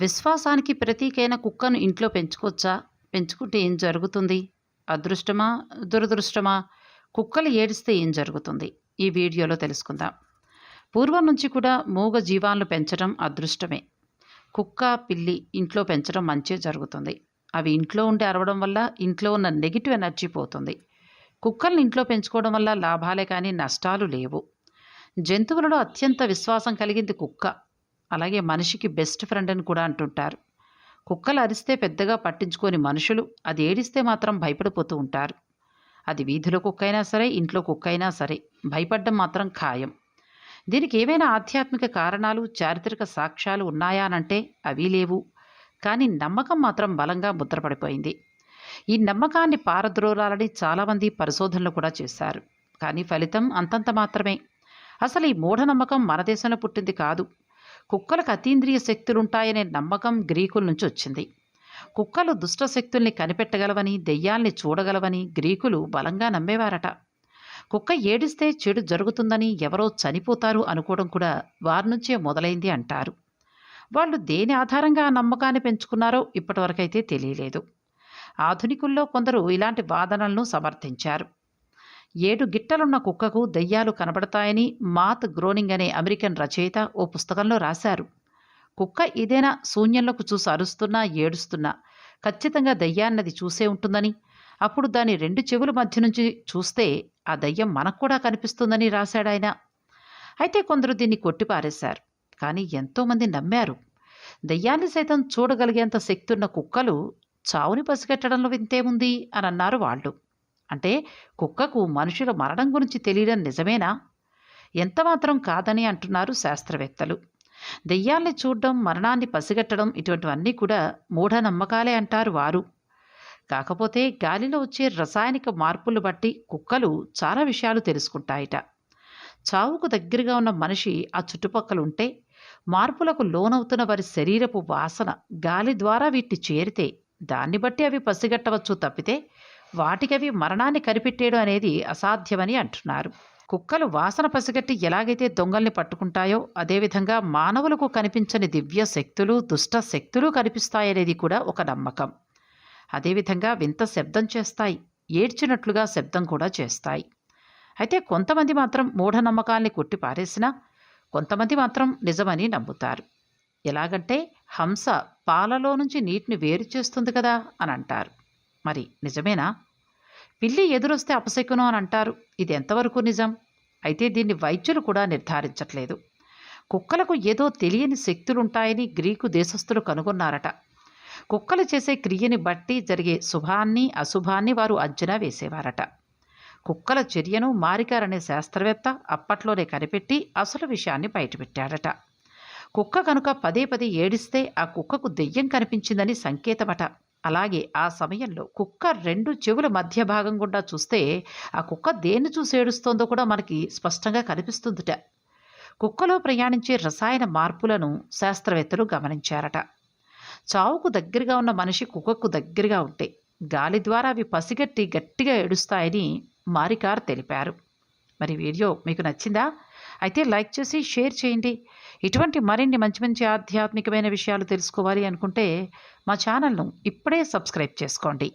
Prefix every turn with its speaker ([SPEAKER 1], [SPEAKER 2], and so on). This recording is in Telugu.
[SPEAKER 1] విశ్వాసానికి ప్రతీకైన కుక్కను ఇంట్లో పెంచుకోవచ్చా? పెంచుకుంటే ఏం జరుగుతుంది? అదృష్టమా? దురదృష్టమా? కుక్కలు ఏడిస్తే ఏం జరుగుతుంది? ఈ వీడియోలో తెలుసుకుందాం. పూర్వం నుంచి కూడా మూగ జీవాలను పెంచడం అదృష్టమే. కుక్క పిల్లి ఇంట్లో పెంచడం మంచి జరుగుతుంది. అవి ఇంట్లో ఉండి అరవడం వల్ల ఇంట్లో ఉన్న నెగిటివ్ ఎనర్జీ పోతుంది. కుక్కల్ని ఇంట్లో పెంచుకోవడం వల్ల లాభాలే కానీ నష్టాలు లేవు. జంతువులలో అత్యంత విశ్వాసం కలిగింది కుక్క. అలాగే మనిషికి బెస్ట్ ఫ్రెండ్ అని కూడా అంటుంటారు. కుక్కలు అరిస్తే పెద్దగా పట్టించుకొని మనుషులు అది ఏడిస్తే మాత్రం భయపడిపోతూ ఉంటారు. అది వీధిలో కుక్క అయినా సరే ఇంట్లో కుక్క అయినా సరే భయపడడం మాత్రం ఖాయం. దీనికి ఏవైనా ఆధ్యాత్మిక కారణాలు చారిత్రక సాక్ష్యాలు ఉన్నాయానంటే అవీ అవి లేవు. కానీ నమ్మకం మాత్రం బలంగా ముద్రపడిపోయింది. ఈ నమ్మకాన్ని పారద్రోలాలని చాలామంది పరిశోధనలు కూడా చేశారు. కానీ ఫలితం అంతంత మాత్రమే. అసలు ఈ మూఢనమ్మకం మన దేశంలో పుట్టింది కాదు. కుక్కలకు అతీంద్రియ శక్తులుంటాయనే నమ్మకం గ్రీకుల నుంచి వచ్చింది. కుక్కలు దుష్ట శక్తుల్ని కనిపెట్టగలవని దెయ్యాల్ని చూడగలవని గ్రీకులు బలంగా నమ్మేవారట. కుక్క ఏడిస్తే చెడు జరుగుతుందని ఎవరో చనిపోతారు అనుకోవడం కూడా వారి నుంచే మొదలైంది అంటారు. వాళ్ళు దేని ఆధారంగా ఆ నమ్మకాన్ని పెంచుకున్నారో ఇప్పటివరకైతే తెలియలేదు. ఆధునికుల్లో కొందరు ఇలాంటి వాదనలను సమర్థించారు. ఏడు గిట్టలున్న కుక్కకు దెయ్యాలు కనబడతాయని మాత్ గ్రోనింగ్ అనే అమెరికన్ రచయిత ఓ పుస్తకంలో రాశారు. కుక్క ఏదైనా శూన్యంలోకి చూసి అరుస్తున్నా ఏడుస్తున్నా ఖచ్చితంగా దయ్యాన్నది చూసే ఉంటుందని అప్పుడు దాని రెండు చెవుల మధ్య నుంచి చూస్తే ఆ దయ్యం మనకు కూడా కనిపిస్తుందని రాశాడాయన అయితే కొందరు దీన్ని కొట్టిపారేశారు కానీ ఎంతోమంది నమ్మారు. దయ్యాన్ని సైతం చూడగలిగేంత శక్తి ఉన్న కుక్కలు చావుని పసిగట్టడంలో వింతేముంది అని అన్నారు వాళ్ళు. అంటే కుక్కకు మనుషుల మరణం గురించి తెలియడం నిజమేనా? ఎంతమాత్రం కాదని అంటున్నారు శాస్త్రవేత్తలు. దెయ్యాల్ని చూడడం మరణాన్ని పసిగట్టడం ఇటువంటివన్నీ కూడా మూఢనమ్మకాలే అంటారు వారు. కాకపోతే గాలిలో వచ్చే రసాయనిక మార్పులు బట్టి కుక్కలు చాలా విషయాలు తెలుసుకుంటాయిట. చావుకు దగ్గరగా ఉన్న మనిషి ఆ చుట్టుపక్కల ఉంటే మార్పులకు లోనవుతున్న వారి శరీరపు వాసన గాలి ద్వారా వీటిని చేరితే దాన్ని బట్టి అవి పసిగట్టవచ్చు తప్పితే వాటికవి మరణాన్ని కనిపెట్టేయడం అనేది అసాధ్యమని అంటున్నారు. కుక్కలు వాసన పసిగట్టి ఎలాగైతే దొంగల్ని పట్టుకుంటాయో అదేవిధంగా మానవులకు కనిపించని దివ్య శక్తులు దుష్ట శక్తులు కనిపిస్తాయనేది కూడా ఒక నమ్మకం. అదేవిధంగా వింత శబ్దం చేస్తాయి ఏడ్చినట్లుగా శబ్దం కూడా చేస్తాయి. అయితే కొంతమంది మాత్రం మూఢనమ్మకాల్ని కొట్టిపారేసినా కొంతమంది మాత్రం నిజమని నమ్ముతారు. ఎలాగంటే హంస పాలలో నుంచి నీటిని వేరు చేస్తుంది కదా అని అంటారు. మరి నిజమేనా? పిల్లి ఎదురొస్తే అపశకునం అని అంటారు. ఇది ఎంతవరకు నిజం? అయితే దీన్ని వైద్యులు కూడా నిర్ధారించట్లేదు. కుక్కలకు ఏదో తెలియని శక్తులుంటాయని గ్రీకు దేశస్థులు కనుగొన్నారట. కుక్కలు చేసే క్రియని బట్టి జరిగే శుభాన్ని అశుభాన్ని వారు అంచనా వేసేవారట. కుక్కల చర్యను మారికార్ అనే శాస్త్రవేత్త అప్పట్లోనే కనిపెట్టి అసలు విషయాన్ని బయటపెట్టాడట. కుక్క కనుక పదే పదే ఏడిస్తే ఆ కుక్కకు దెయ్యం కనిపించిందని సంకేతమట. అలాగే ఆ సమయంలో కుక్క రెండు చెవుల మధ్య భాగం గుండా చూస్తే ఆ కుక్క దేన్ని చూసి ఏడుస్తోందో కూడా మనకి స్పష్టంగా కనిపిస్తుందిట. కుక్కలో ప్రయాణించే రసాయన మార్పులను శాస్త్రవేత్తలు గమనించారట. చావుకు దగ్గరగా ఉన్న మనిషి కుక్కకు దగ్గరగా ఉంటే గాలి ద్వారా అవి పసిగట్టి గట్టిగా ఏడుస్తాయని మారికార్ తెలిపారు. మరి వీడియో మీకు నచ్చిందా? అయితే లైక్ చేసి షేర్ చేయండి. ఇటువంటి మరిన్ని మంచి మంచి ఆధ్యాత్మికమైన విషయాలు తెలుసుకోవాలి అనుకుంటే మా ఛానల్ను ఇప్పుడే సబ్స్క్రైబ్ చేసుకోండి.